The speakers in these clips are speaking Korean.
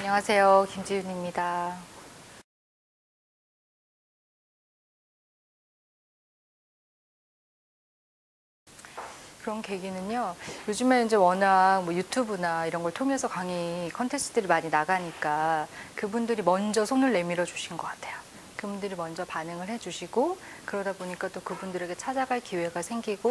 안녕하세요. 김지윤입니다. 그런 계기는요. 요즘에 이제 워낙 뭐 유튜브나 이런 걸 통해서 강의 컨텐츠들이 많이 나가니까 그분들이 먼저 손을 내밀어 주신 것 같아요. 그분들이 먼저 반응을 해주시고 그러다 보니까 또 그분들에게 찾아갈 기회가 생기고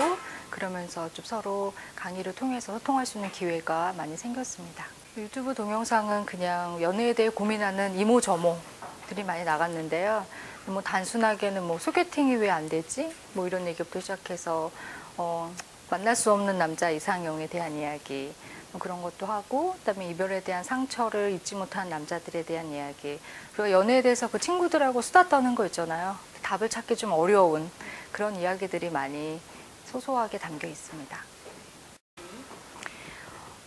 그러면서 좀 서로 강의를 통해서 소통할 수 있는 기회가 많이 생겼습니다. 유튜브 동영상은 그냥 연애에 대해 고민하는 이모 저모들이 많이 나갔는데요. 뭐 단순하게는 뭐 소개팅이 왜 안 되지? 뭐 이런 얘기부터 시작해서 어, 만날 수 없는 남자 이상형에 대한 이야기 뭐 그런 것도 하고 그다음에 이별에 대한 상처를 잊지 못한 남자들에 대한 이야기 그리고 연애에 대해서 그 친구들하고 수다 떠는 거 있잖아요 답을 찾기 좀 어려운 그런 이야기들이 많이 소소하게 담겨 있습니다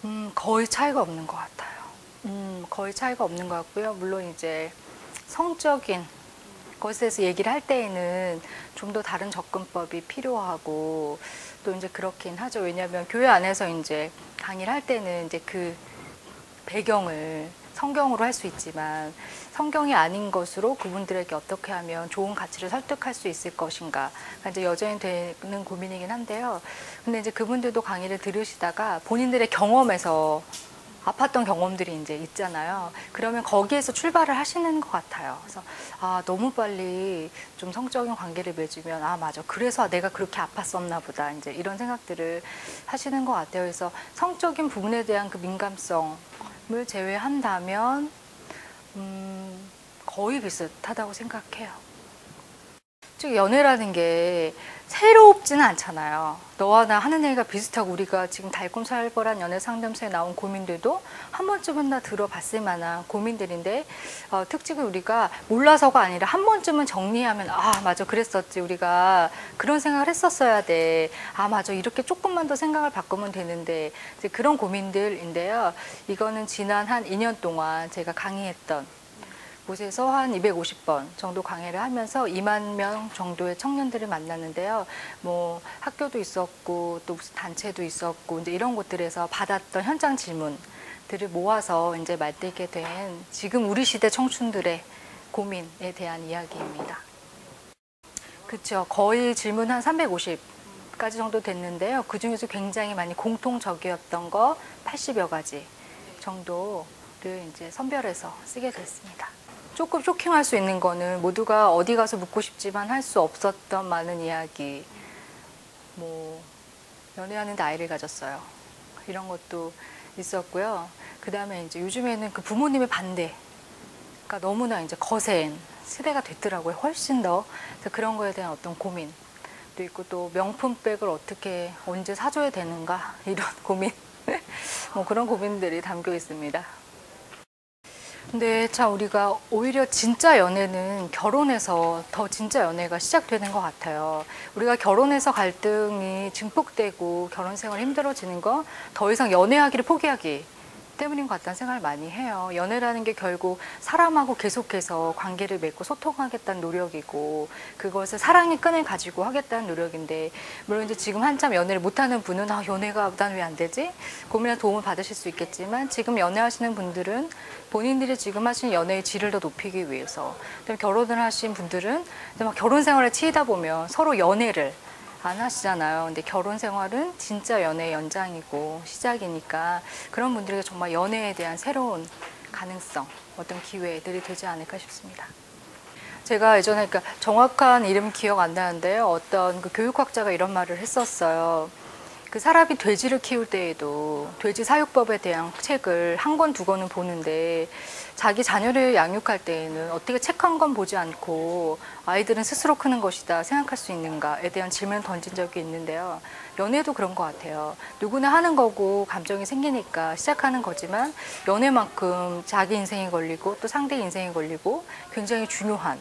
음, 거의 차이가 없는 것 같아요 음, 거의 차이가 없는 것 같고요 물론 이제 성적인 것에 대해서 얘기를 할 때에는 좀 더 다른 접근법이 필요하고 또 이제 그렇긴 하죠. 왜냐하면 교회 안에서 이제 강의를 할 때는 이제 그 배경을 성경으로 할 수 있지만 성경이 아닌 것으로 그분들에게 어떻게 하면 좋은 가치를 설득할 수 있을 것인가 이제 여전히 되는 고민이긴 한데요. 근데 이제 그분들도 강의를 들으시다가 본인들의 경험에서 아팠던 경험들이 이제 있잖아요. 그러면 거기에서 출발을 하시는 것 같아요. 그래서 아 너무 빨리 좀 성적인 관계를 맺으면 아 맞아 그래서 내가 그렇게 아팠었나 보다 이제 이런 생각들을 하시는 것 같아요. 그래서 성적인 부분에 대한 그 민감성을 제외한다면 음, 거의 비슷하다고 생각해요. 즉 연애라는 게 새롭지는 않잖아요. 너와 나 하는 얘기가 비슷하고 우리가 지금 달콤살벌한 연애 상담소에 나온 고민들도 한 번쯤은 다 들어봤을 만한 고민들인데 어, 특징은 우리가 몰라서가 아니라 한 번쯤은 정리하면 아 맞아 그랬었지 우리가 그런 생각을 했었어야 돼. 아 맞아 이렇게 조금만 더 생각을 바꾸면 되는데 그런 고민들인데요. 이거는 지난 한 2년 동안 제가 강의했던 곳에서 한 250번 정도 강의를 하면서 2만 명 정도의 청년들을 만났는데요. 뭐 학교도 있었고 또 무슨 단체도 있었고 이제 이런 곳들에서 받았던 현장 질문들을 모아서 이제 만들게 된 지금 우리 시대 청춘들의 고민에 대한 이야기입니다. 그렇죠. 거의 질문 한 350가지 정도 됐는데요. 그 중에서 굉장히 많이 공통적이었던 거 80여 가지 정도 를 이제 선별해서 쓰게 됐습니다. 조금 쇼킹할 수 있는 거는 모두가 어디 가서 묻고 싶지만 할 수 없었던 많은 이야기. 뭐 연애하는데 아이를 가졌어요. 이런 것도 있었고요. 그 다음에 이제 요즘에는 그 부모님의 반대가 너무나 이제 거센 시대가 됐더라고요. 훨씬 더. 그런 거에 대한 어떤 고민 도 있고 또 명품백을 어떻게 언제 사줘야 되는가? 이런 고민. 뭐 그런 고민들이 담겨 있습니다 근데 참 우리가 오히려 진짜 연애는 결혼해서 더 진짜 연애가 시작되는 것 같아요. 우리가 결혼해서 갈등이 증폭되고 결혼 생활 힘들어지는 거더 이상 연애하기를 포기하기 때문인 것 같다는 생각을 많이 해요. 연애라는 게 결국 사람하고 계속해서 관계를 맺고 소통하겠다는 노력이고 그것을 사랑의 끈을 가지고 하겠다는 노력인데 물론 이제 지금 한참 연애를 못하는 분은 아 연애가 난 왜 안 되지? 고민에 도움을 받으실 수 있겠지만 지금 연애하시는 분들은 본인들이 지금 하시는 연애의 질을 더 높이기 위해서 결혼을 하신 분들은 막 결혼 생활에 치이다 보면 서로 연애를 안 하시잖아요. 근데 결혼 생활은 진짜 연애의 연장이고 시작이니까 그런 분들에게 정말 연애에 대한 새로운 가능성, 어떤 기회들이 되지 않을까 싶습니다. 제가 예전에 그러니까 정확한 이름 기억 안 나는데요. 어떤 그 교육학자가 이런 말을 했었어요. 그 사람이 돼지를 키울 때에도 돼지 사육법에 대한 책을 한 권, 두 권은 보는데 자기 자녀를 양육할 때에는 어떻게 책 한 권 보지 않고 아이들은 스스로 크는 것이다 생각할 수 있는가에 대한 질문을 던진 적이 있는데요. 연애도 그런 것 같아요. 누구나 하는 거고 감정이 생기니까 시작하는 거지만 연애만큼 자기 인생이 걸리고 또 상대 인생이 걸리고 굉장히 중요한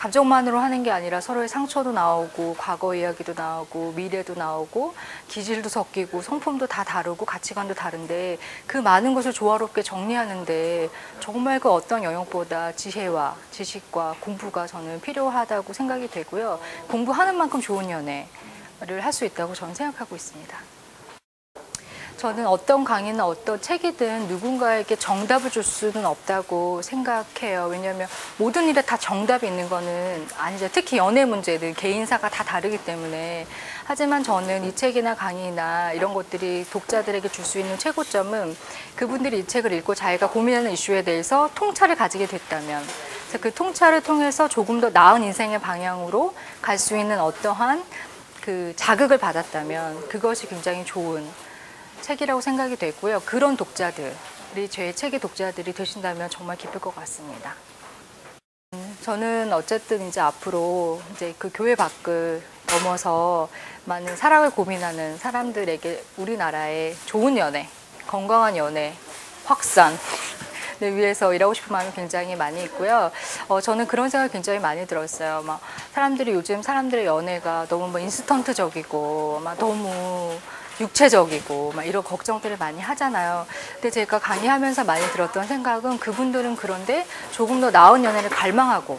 감정만으로 하는 게 아니라 서로의 상처도 나오고 과거 이야기도 나오고 미래도 나오고 기질도 섞이고 성품도 다 다르고 가치관도 다른데 그 많은 것을 조화롭게 정리하는데 정말 그 어떤 영역보다 지혜와 지식과 공부가 저는 필요하다고 생각이 되고요. 공부하는 만큼 좋은 연애를 할 수 있다고 저는 생각하고 있습니다. 저는 어떤 강의나 어떤 책이든 누군가에게 정답을 줄 수는 없다고 생각해요. 왜냐하면 모든 일에 다 정답이 있는 거는 아니죠. 특히 연애 문제들 개인사가 다 다르기 때문에. 하지만 저는 이 책이나 강의나 이런 것들이 독자들에게 줄 수 있는 최고점은 그분들이 이 책을 읽고 자기가 고민하는 이슈에 대해서 통찰을 가지게 됐다면 그 통찰을 통해서 조금 더 나은 인생의 방향으로 갈 수 있는 어떠한 그 자극을 받았다면 그것이 굉장히 좋은 책이라고 생각이 되고요. 그런 독자들이 제 책의 독자들이 되신다면 정말 기쁠 것 같습니다. 음, 저는 어쨌든 이제 앞으로 이제 그 교회 밖을 넘어서 많은 사랑을 고민하는 사람들에게 우리나라의 좋은 연애, 건강한 연애, 확산, 을 위해서 일하고 싶은 마음이 굉장히 많이 있고요. 어, 저는 그런 생각이 굉장히 많이 들었어요. 막 사람들이 요즘 사람들의 연애가 너무 뭐 인스턴트적이고 막 너무 육체적이고 막 이런 걱정들을 많이 하잖아요. 근데 제가 강의하면서 많이 들었던 생각은 그분들은 그런데 조금 더 나은 연애를 갈망하고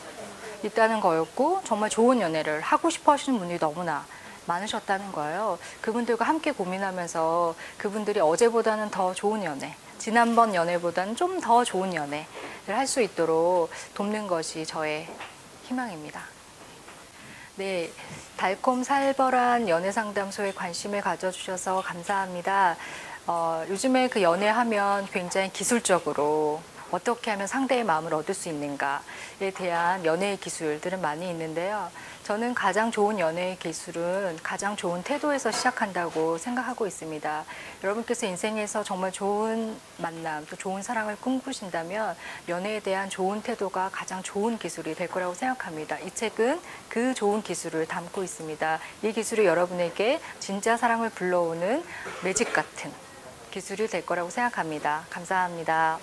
있다는 거였고 정말 좋은 연애를 하고 싶어 하시는 분들이 너무나 많으셨다는 거예요. 그분들과 함께 고민하면서 그분들이 어제보다는 더 좋은 연애, 지난번 연애보다는 좀 더 좋은 연애를 할 수 있도록 돕는 것이 저의 희망입니다. 네, 달콤 살벌한 연애 상담소에 관심을 가져주셔서 감사합니다. 어, 요즘에 그 연애하면 굉장히 기술적으로 어떻게 하면 상대의 마음을 얻을 수 있는가에 대한 연애의 기술들은 많이 있는데요. 저는 가장 좋은 연애의 기술은 가장 좋은 태도에서 시작한다고 생각하고 있습니다. 여러분께서 인생에서 정말 좋은 만남, 또 좋은 사랑을 꿈꾸신다면 연애에 대한 좋은 태도가 가장 좋은 기술이 될 거라고 생각합니다. 이 책은 그 좋은 기술을 담고 있습니다. 이 기술이 여러분에게 진짜 사랑을 불러오는 매직 같은 기술이 될 거라고 생각합니다. 감사합니다.